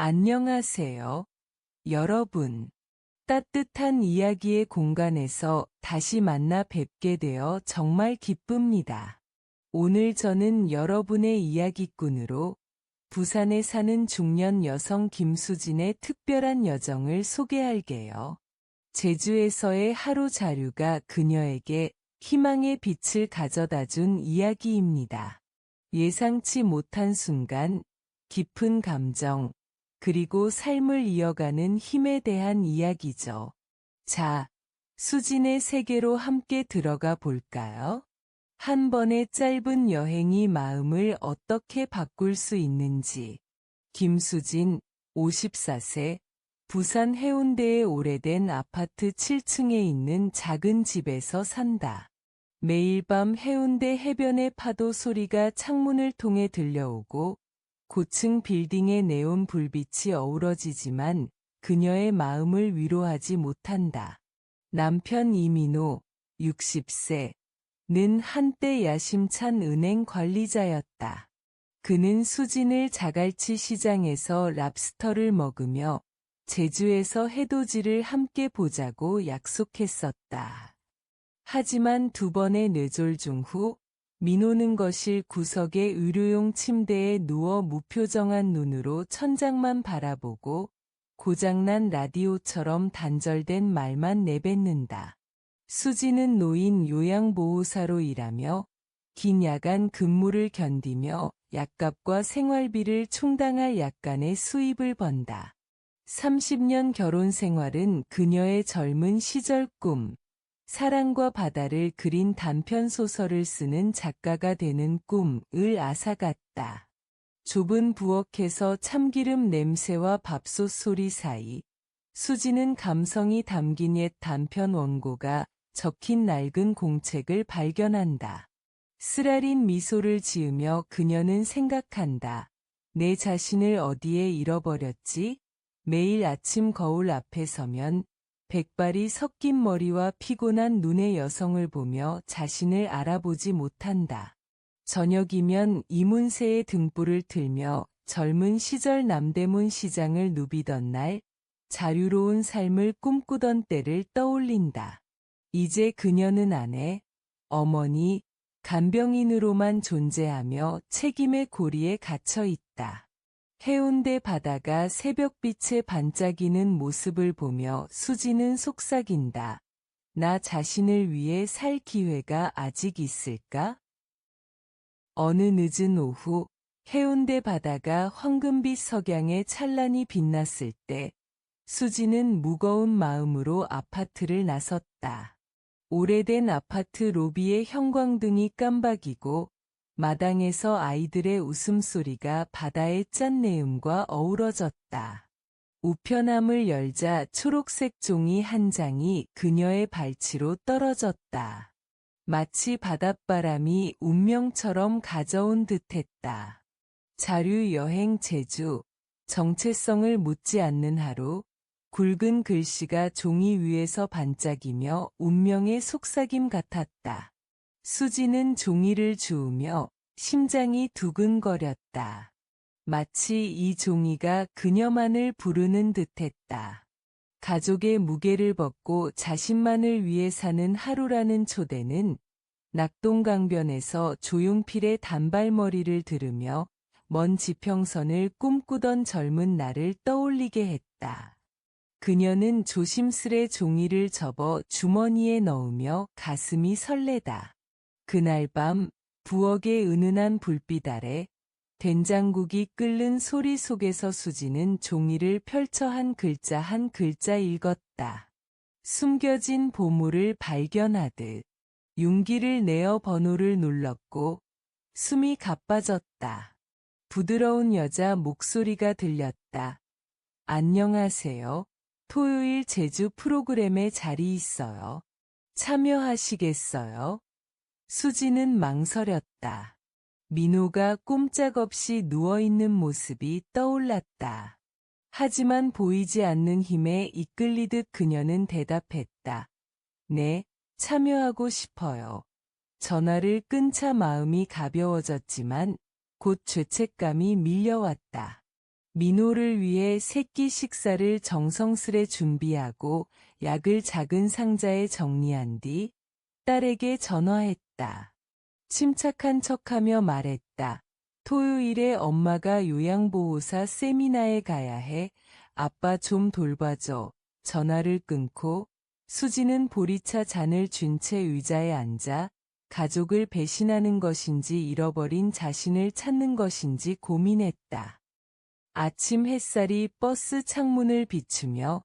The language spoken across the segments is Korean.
안녕하세요. 여러분. 따뜻한 이야기의 공간에서 다시 만나 뵙게 되어 정말 기쁩니다. 오늘 저는 여러분의 이야기꾼으로 부산에 사는 중년 여성 김수진의 특별한 여정을 소개할게요. 제주에서의 하루 자류가 그녀에게 희망의 빛을 가져다 준 이야기입니다. 예상치 못한 순간, 깊은 감정, 그리고 삶을 이어가는 힘에 대한 이야기죠. 자, 수진의 세계로 함께 들어가 볼까요? 한 번의 짧은 여행이 마음을 어떻게 바꿀 수 있는지. 김수진, 54세, 부산 해운대의 오래된 아파트 7층에 있는 작은 집에서 산다. 매일 밤 해운대 해변의 파도 소리가 창문을 통해 들려오고 고층 빌딩의 네온 불빛이 어우러지지만 그녀의 마음을 위로하지 못한다. 남편 이민호, 60세, 는 한때 야심찬 은행 관리자였다. 그는 수진을 자갈치 시장에서 랍스터를 먹으며 제주에서 해돋이를 함께 보자고 약속했었다. 하지만 두 번의 뇌졸중 후 민호는 거실 구석의 의료용 침대에 누워 무표정한 눈으로 천장만 바라보고 고장난 라디오처럼 단절된 말만 내뱉는다. 수지는 노인 요양보호사로 일하며 긴 야간 근무를 견디며 약값과 생활비를 충당할 약간의 수입을 번다. 30년 결혼 생활은 그녀의 젊은 시절 꿈, 사랑과 바다를 그린 단편 소설을 쓰는 작가가 되는 꿈을 앗아갔다. 좁은 부엌에서 참기름 냄새와 밥솥 소리 사이 수지는 감성이 담긴 옛 단편 원고가 적힌 낡은 공책을 발견한다. 쓰라린 미소를 지으며 그녀는 생각한다. 내 자신을 어디에 잃어버렸지? 매일 아침 거울 앞에 서면 백발이 섞인 머리와 피곤한 눈의 여성을 보며 자신을 알아보지 못한다. 저녁이면 이문세의 등불을 틀며 젊은 시절 남대문 시장을 누비던 날, 자유로운 삶을 꿈꾸던 때를 떠올린다. 이제 그녀는 아내, 어머니, 간병인으로만 존재하며 책임의 고리에 갇혀 있다. 해운대 바다가 새벽빛에 반짝이는 모습을 보며 수지는 속삭인다. 나 자신을 위해 살 기회가 아직 있을까? 어느 늦은 오후, 해운대 바다가 황금빛 석양에 찬란히 빛났을 때, 수지는 무거운 마음으로 아파트를 나섰다. 오래된 아파트 로비의 형광등이 깜박이고 마당에서 아이들의 웃음소리가 바다의 짠내음과 어우러졌다. 우편함을 열자 초록색 종이 한 장이 그녀의 발치로 떨어졌다. 마치 바닷바람이 운명처럼 가져온 듯했다. 자류 여행 제주, 정체성을 묻지 않는 하루, 굵은 글씨가 종이 위에서 반짝이며 운명의 속삭임 같았다. 수지는 종이를 주우며 심장이 두근거렸다. 마치 이 종이가 그녀만을 부르는 듯했다. 가족의 무게를 벗고 자신만을 위해 사는 하루라는 초대는 낙동강변에서 조용필의 단발머리를 들으며 먼 지평선을 꿈꾸던 젊은 나를 떠올리게 했다. 그녀는 조심스레 종이를 접어 주머니에 넣으며 가슴이 설레다. 그날 밤 부엌의 은은한 불빛 아래 된장국이 끓는 소리 속에서 수지는 종이를 펼쳐 한 글자 한 글자 읽었다. 숨겨진 보물을 발견하듯 용기를 내어 번호를 눌렀고 숨이 가빠졌다. 부드러운 여자 목소리가 들렸다. 안녕하세요. 토요일 제주 프로그램에 자리 있어요. 참여하시겠어요? 수지는 망설였다. 민호가 꼼짝없이 누워있는 모습이 떠올랐다. 하지만 보이지 않는 힘에 이끌리듯 그녀는 대답했다. 네, 참여하고 싶어요. 전화를 끊자 마음이 가벼워졌지만 곧 죄책감이 밀려왔다. 민호를 위해 새끼 식사를 정성스레 준비하고 약을 작은 상자에 정리한 뒤 딸에게 전화했다. 침착한 척하며 말했다. 토요일에 엄마가 요양보호사 세미나에 가야 해. 아빠 좀 돌봐줘. 전화를 끊고 수지는 보리차 잔을 쥔채 의자에 앉아 가족을 배신하는 것인지 잃어버린 자신을 찾는 것인지 고민했다. 아침 햇살이 버스 창문을 비추며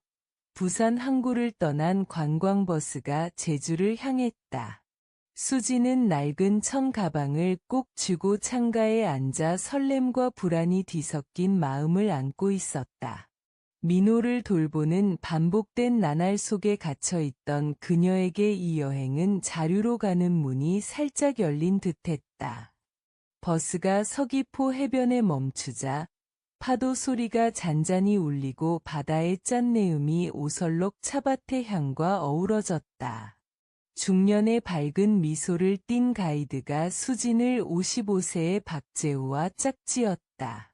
부산 항구를 떠난 관광버스가 제주를 향했다. 수지는 낡은 청 가방을 꼭 쥐고 창가에 앉아 설렘과 불안이 뒤섞인 마음을 안고 있었다. 민호를 돌보는 반복된 나날 속에 갇혀 있던 그녀에게 이 여행은 자류로 가는 문이 살짝 열린 듯했다. 버스가 서귀포 해변에 멈추자 파도 소리가 잔잔히 울리고 바다의 짠내음이 오설록 차밭의 향과 어우러졌다. 중년의 밝은 미소를 띤 가이드가 수진을 55세의 박재우와 짝지었다.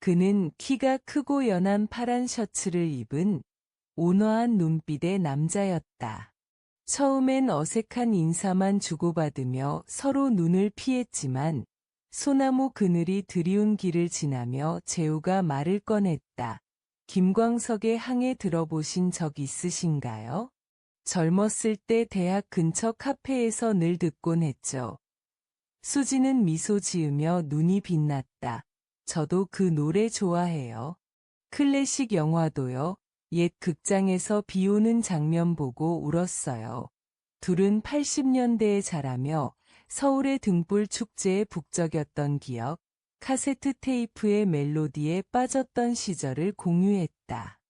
그는 키가 크고 연한 파란 셔츠를 입은 온화한 눈빛의 남자였다. 처음엔 어색한 인사만 주고받으며 서로 눈을 피했지만 소나무 그늘이 드리운 길을 지나며 재우가 말을 꺼냈다. 김광석의 항에 들어보신 적 있으신가요? 젊었을 때 대학 근처 카페에서 늘 듣곤 했죠. 수지는 미소 지으며 눈이 빛났다. 저도 그 노래 좋아해요. 클래식 영화도요. 옛 극장에서 비 오는 장면 보고 울었어요. 둘은 80년대에 자라며 서울의 등불 축제에 북적였던 기억, 카세트 테이프의 멜로디에 빠졌던 시절을 공유했다.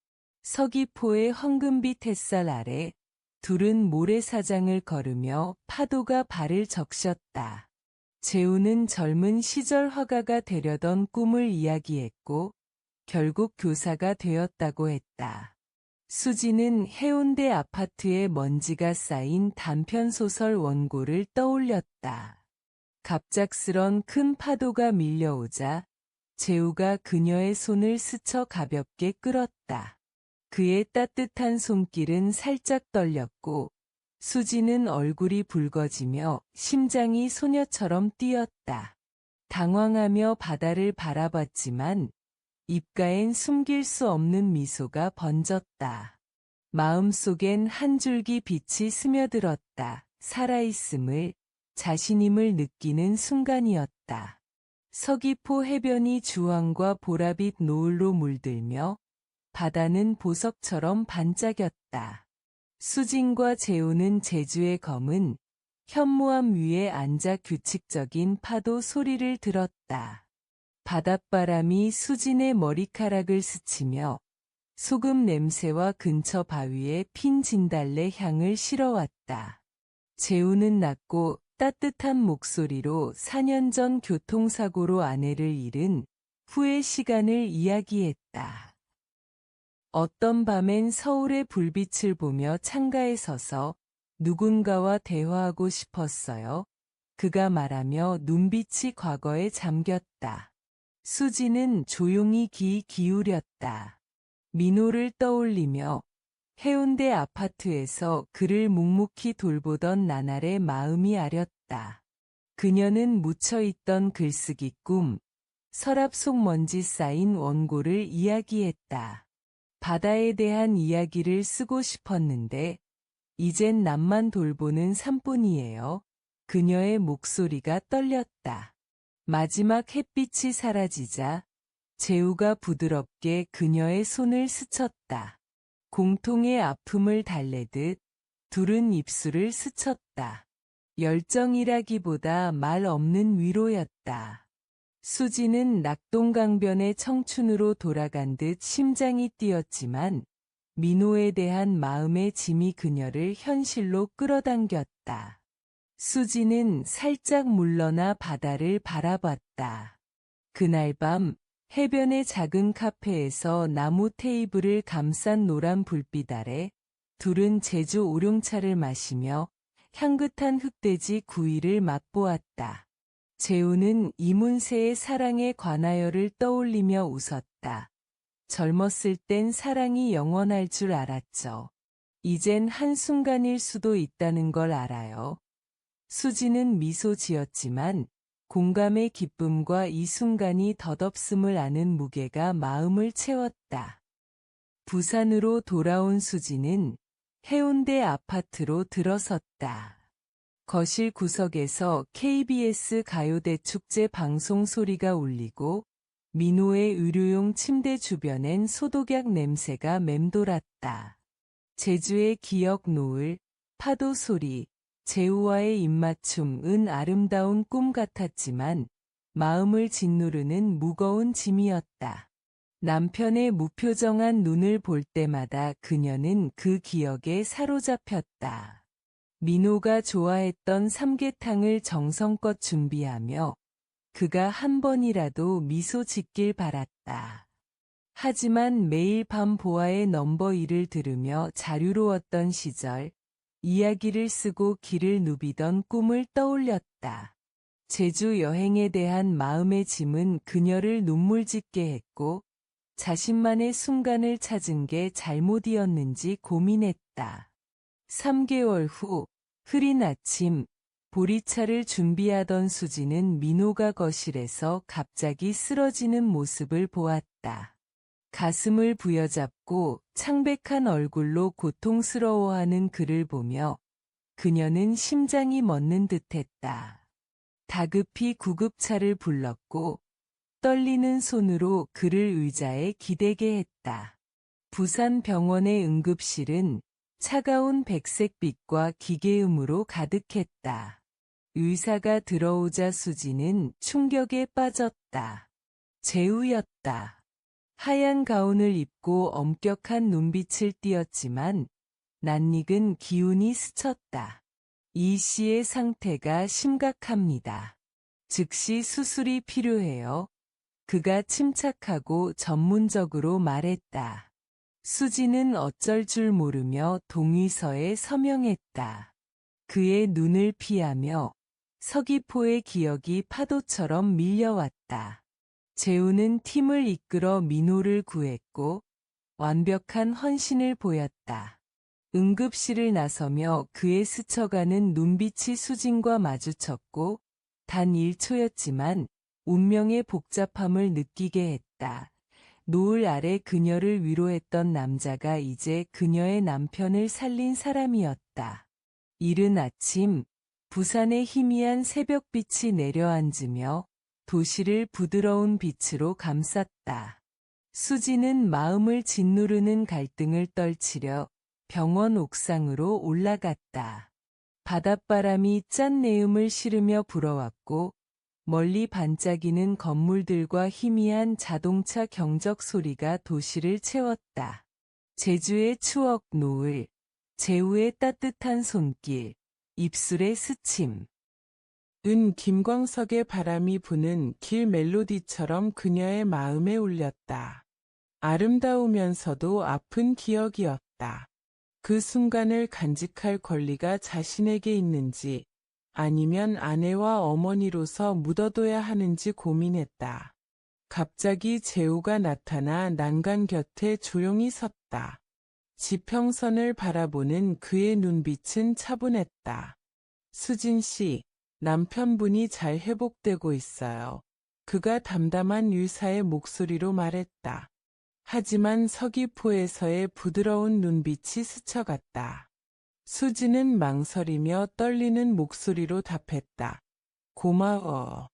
서귀포의 황금빛 햇살 아래 둘은 모래사장을 걸으며 파도가 발을 적셨다. 재우는 젊은 시절 화가가 되려던 꿈을 이야기했고 결국 교사가 되었다고 했다. 수지는 해운대 아파트에 먼지가 쌓인 단편소설 원고를 떠올렸다. 갑작스런 큰 파도가 밀려오자 재우가 그녀의 손을 스쳐 가볍게 끌었다. 그의 따뜻한 손길은 살짝 떨렸고 수지는 얼굴이 붉어지며 심장이 소녀처럼 뛰었다. 당황하며 바다를 바라봤지만 입가엔 숨길 수 없는 미소가 번졌다. 마음속엔 한 줄기 빛이 스며들었다. 살아있음을, 자신임을 느끼는 순간이었다. 서귀포 해변이 주황과 보라빛 노을로 물들며 바다는 보석처럼 반짝였다. 수진과 재우는 제주의 검은 현무암 위에 앉아 규칙적인 파도 소리를 들었다. 바닷바람이 수진의 머리카락을 스치며 소금 냄새와 근처 바위에 핀 진달래 향을 실어왔다. 재우는 낮고 따뜻한 목소리로 4년 전 교통사고로 아내를 잃은 후의 시간을 이야기했다. 어떤 밤엔 서울의 불빛을 보며 창가에 서서 누군가와 대화하고 싶었어요. 그가 말하며 눈빛이 과거에 잠겼다. 수지는 조용히 귀 기울였다. 민호를 떠올리며 해운대 아파트에서 그를 묵묵히 돌보던 나날의 마음이 아렸다. 그녀는 묻혀있던 글쓰기 꿈, 서랍 속 먼지 쌓인 원고를 이야기했다. 바다에 대한 이야기를 쓰고 싶었는데 이젠 남만 돌보는 산뿐이에요. 그녀의 목소리가 떨렸다. 마지막 햇빛이 사라지자 재우가 부드럽게 그녀의 손을 스쳤다. 공통의 아픔을 달래듯 둘은 입술을 스쳤다. 열정이라기보다 말 없는 위로였다. 수지는 낙동강변의 청춘으로 돌아간 듯 심장이 뛰었지만 민호에 대한 마음의 짐이 그녀를 현실로 끌어당겼다. 수지는 살짝 물러나 바다를 바라봤다. 그날 밤 해변의 작은 카페에서 나무 테이블을 감싼 노란 불빛 아래 둘은 제주 오룡차를 마시며 향긋한 흑돼지 구이를 맛보았다. 재우는 이문세의 사랑에 관하여를 떠올리며 웃었다. 젊었을 땐 사랑이 영원할 줄 알았죠. 이젠 한순간일 수도 있다는 걸 알아요. 수지는 미소 지었지만 공감의 기쁨과 이 순간이 덧없음을 아는 무게가 마음을 채웠다. 부산으로 돌아온 수지는 해운대 아파트로 들어섰다. 거실 구석에서 KBS 가요대 축제 방송 소리가 울리고 민호의 의료용 침대 주변엔 소독약 냄새가 맴돌았다. 제주의 기억 노을, 파도 소리, 재우와의 입맞춤은 아름다운 꿈 같았지만 마음을 짓누르는 무거운 짐이었다. 남편의 무표정한 눈을 볼 때마다 그녀는 그 기억에 사로잡혔다. 민호가 좋아했던 삼계탕을 정성껏 준비하며 그가 한 번이라도 미소 짓길 바랐다. 하지만 매일 밤 보아의 넘버 1을 들으며 자유로웠던 시절, 이야기를 쓰고 길을 누비던 꿈을 떠올렸다. 제주 여행에 대한 마음의 짐은 그녀를 눈물 짓게 했고, 자신만의 순간을 찾은 게 잘못이었는지 고민했다. 3개월 후, 흐린 아침, 보리차를 준비하던 수지는 민호가 거실에서 갑자기 쓰러지는 모습을 보았다. 가슴을 부여잡고 창백한 얼굴로 고통스러워하는 그를 보며 그녀는 심장이 멎는 듯했다. 다급히 구급차를 불렀고 떨리는 손으로 그를 의자에 기대게 했다. 부산 병원의 응급실은 차가운 백색빛과 기계음으로 가득했다. 의사가 들어오자 수지는 충격에 빠졌다. 재우였다. 하얀 가운을 입고 엄격한 눈빛을 띄었지만 낯익은 기운이 스쳤다. 이 씨의 상태가 심각합니다. 즉시 수술이 필요해요. 그가 침착하고 전문적으로 말했다. 수지는 어쩔 줄 모르며 동의서에 서명했다. 그의 눈을 피하며 서귀포의 기억이 파도처럼 밀려왔다. 재우는 팀을 이끌어 민호를 구했고 완벽한 헌신을 보였다. 응급실을 나서며 그의 스쳐가는 눈빛이 수진과 마주쳤고 단 1초였지만 운명의 복잡함을 느끼게 했다. 노을 아래 그녀를 위로했던 남자가 이제 그녀의 남편을 살린 사람이었다. 이른 아침 부산의 희미한 새벽빛이 내려앉으며 도시를 부드러운 빛으로 감쌌다. 수지는 마음을 짓누르는 갈등을 떨치려 병원 옥상으로 올라갔다. 바닷바람이 짠 내음을 실으며 불어왔고 멀리 반짝이는 건물들과 희미한 자동차 경적 소리가 도시를 채웠다. 제주의 추억 노을, 제우의 따뜻한 손길, 입술의 스침. 은 김광석의 바람이 부는 길 멜로디처럼 그녀의 마음에 울렸다. 아름다우면서도 아픈 기억이었다. 그 순간을 간직할 권리가 자신에게 있는지 아니면 아내와 어머니로서 묻어둬야 하는지 고민했다. 갑자기 재우가 나타나 난간 곁에 조용히 섰다. 지평선을 바라보는 그의 눈빛은 차분했다. 수진 씨, 남편분이 잘 회복되고 있어요. 그가 담담한 유사의 목소리로 말했다. 하지만 서귀포에서의 부드러운 눈빛이 스쳐갔다. 수지는 망설이며 떨리는 목소리로 답했다. 고마워.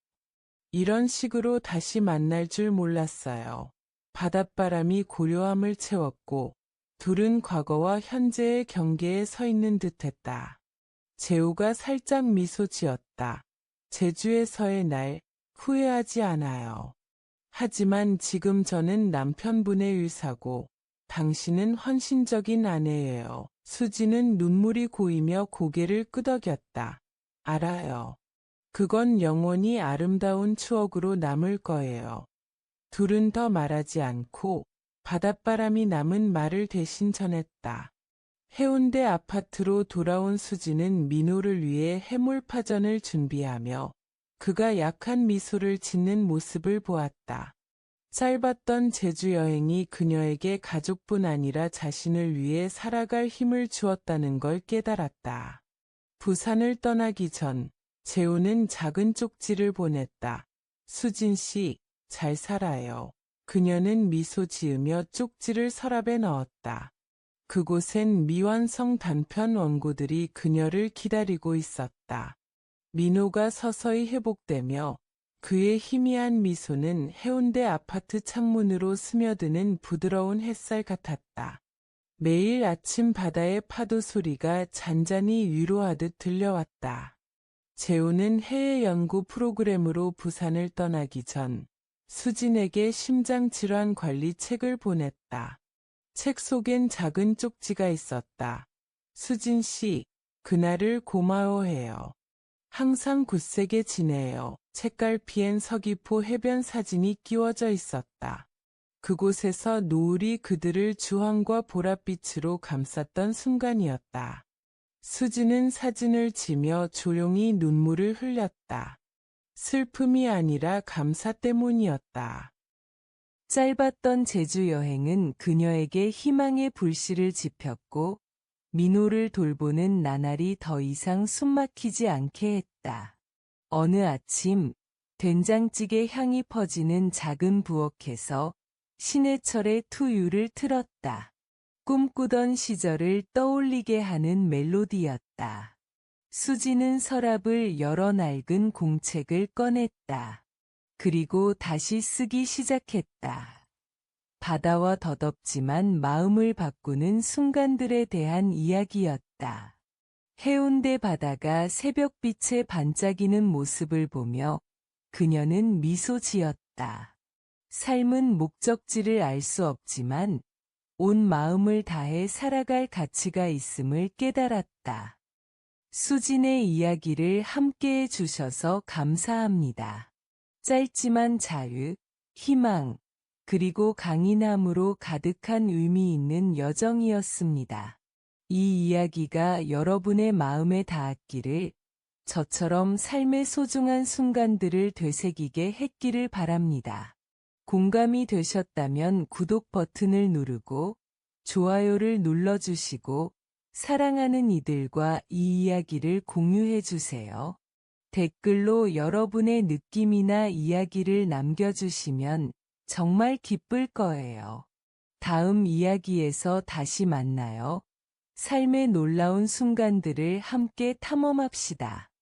이런 식으로 다시 만날 줄 몰랐어요. 바닷바람이 고요함을 채웠고 둘은 과거와 현재의 경계에 서 있는 듯했다. 재우가 살짝 미소 지었다. 제주에서의 날 후회하지 않아요. 하지만 지금 저는 남편분의 의사고 당신은 헌신적인 아내예요. 수지는 눈물이 고이며 고개를 끄덕였다. 알아요. 그건 영원히 아름다운 추억으로 남을 거예요. 둘은 더 말하지 않고 바닷바람이 남은 말을 대신 전했다. 해운대 아파트로 돌아온 수지는 민호를 위해 해물파전을 준비하며 그가 약한 미소를 짓는 모습을 보았다. 짧았던 제주 여행이 그녀에게 가족뿐 아니라 자신을 위해 살아갈 힘을 주었다는 걸 깨달았다. 부산을 떠나기 전 재우는 작은 쪽지를 보냈다. 수진 씨, 잘 살아요. 그녀는 미소 지으며 쪽지를 서랍에 넣었다. 그곳엔 미완성 단편 원고들이 그녀를 기다리고 있었다. 민호가 서서히 회복되며 그의 희미한 미소는 해운대 아파트 창문으로 스며드는 부드러운 햇살 같았다. 매일 아침 바다의 파도 소리가 잔잔히 위로하듯 들려왔다. 재우는 해외 연구 프로그램으로 부산을 떠나기 전 수진에게 심장질환 관리 책을 보냈다. 책 속엔 작은 쪽지가 있었다. 수진 씨, 그날을 고마워해요. 항상 굳세게 지내요. 책갈피엔 서귀포 해변 사진이 끼워져 있었다. 그곳에서 노을이 그들을 주황과 보랏빛으로 감쌌던 순간이었다. 수지는 사진을 지며 조용히 눈물을 흘렸다. 슬픔이 아니라 감사 때문이었다. 짧았던 제주 여행은 그녀에게 희망의 불씨를 지폈고 민호를 돌보는 나날이 더 이상 숨막히지 않게 했다. 어느 아침 된장찌개 향이 퍼지는 작은 부엌에서 신해철의 투유를 틀었다. 꿈꾸던 시절을 떠올리게 하는 멜로디였다. 수지는 서랍을 열어 낡은 공책을 꺼냈다. 그리고 다시 쓰기 시작했다. 바다와 더덥지만 마음을 바꾸는 순간들에 대한 이야기였다. 해운대 바다가 새벽빛에 반짝이는 모습을 보며 그녀는 미소 지었다. 삶은 목적지를 알 수 없지만 온 마음을 다해 살아갈 가치가 있음을 깨달았다. 수진의 이야기를 함께 해 주셔서 감사합니다. 짧지만 자유, 희망, 그리고 강인함으로 가득한 의미 있는 여정이었습니다. 이 이야기가 여러분의 마음에 닿았기를 저처럼 삶의 소중한 순간들을 되새기게 했기를 바랍니다. 공감이 되셨다면 구독 버튼을 누르고 좋아요를 눌러주시고 사랑하는 이들과 이 이야기를 공유해 주세요. 댓글로 여러분의 느낌이나 이야기를 남겨주시면 정말 기쁠 거예요. 다음 이야기에서 다시 만나요. 삶의 놀라운 순간들을 함께 탐험합시다.